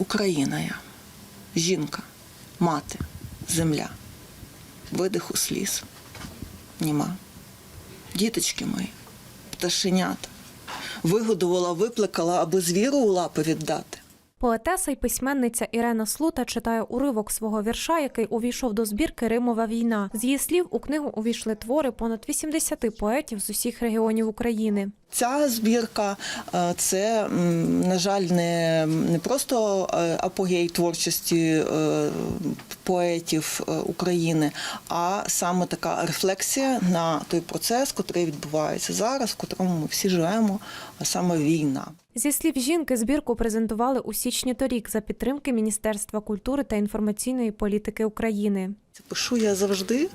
Україна я, жінка, мати, земля, видиху сліз, німа. Діточки мої, пташенята, вигодувала, виплекала, аби звіру у лапи віддати. Поетеса й письменниця Ірена Слута читає уривок свого вірша, який увійшов до збірки Римова війна. З її слів у книгу увійшли твори понад 80 поетів з усіх регіонів України. Ця збірка е, це, на жаль, не, не просто е, апогей творчості е, поетів України, а саме така рефлексія на той процес, який відбувається зараз, в котрому ми всі живемо, а саме війна. Зі слів жінки, збірку презентували у січні торік за підтримки Міністерства культури та інформаційної політики України. Це пишу я завжди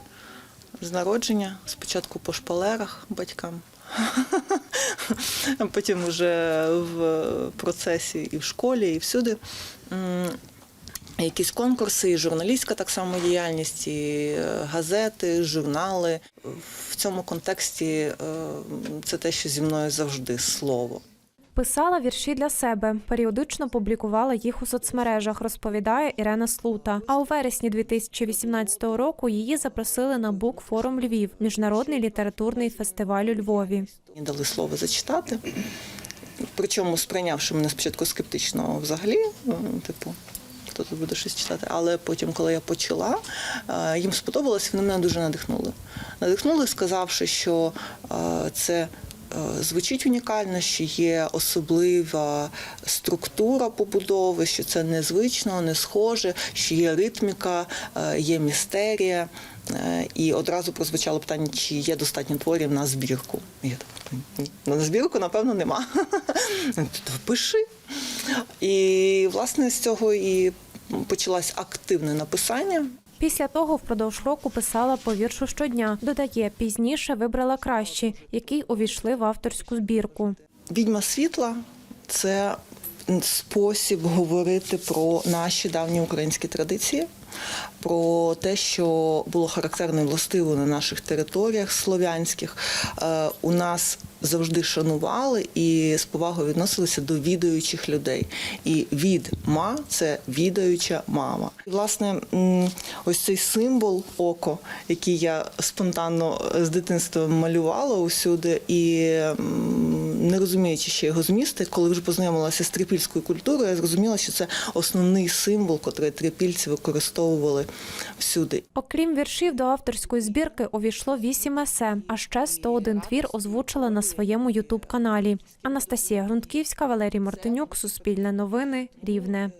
з народження, спочатку по шпалерах батькам, потім вже в процесі і в школі, і всюди. Якісь конкурси, і журналістська так само діяльність, і е, газети, журнали. В цьому контексті е, це те, що зі мною завжди слово. Писала вірші для себе, періодично публікувала їх у соцмережах, розповідає Ірена Слута. А у вересні 2018 року її запросили на бук форум Львів, міжнародний літературний фестиваль у Львові. Мені дали слово зачитати. Причому сприйнявши мене спочатку скептично взагалі, е, типу, хто тут буде щось читати. Але потім, коли я почала, е, їм сподобалось, вони мене дуже надихнули. Надихнули, сказавши, що е, це. Е, Звучить унікально, що є особлива структура побудови, що це незвично, не схоже, що є ритміка, е, є містерія. Е, І одразу прозвучало питання, чи є достатньо творів на збірку. Я так, на збірку, напевно, нема. Пиши. І власне з цього і почалось активне написання. Після того впродовж року писала по віршу щодня. Додає, пізніше вибрала кращі, які увійшли в авторську збірку. Відьма світла це спосіб говорити про наші давні українські традиції, про те, що було характерно і властиво на наших територіях слов'янських. Е, У нас завжди шанували і з повагою відносилися до відаючих людей. І відма це відаюча мама. І, власне, ось цей символ око, який я спонтанно з дитинства малювала усюди, і не розуміючи ще його змісти, коли вже познайомилася з трипільською культурою, я зрозуміла, що це основний символ, котрий трипільці використовували всюди. Окрім віршів до авторської збірки увійшло вісім есе, а ще 101 твір озвучила на своєму ютуб каналі. Анастасія Грунтківська, Валерій Мартинюк, Суспільне новини, Рівне.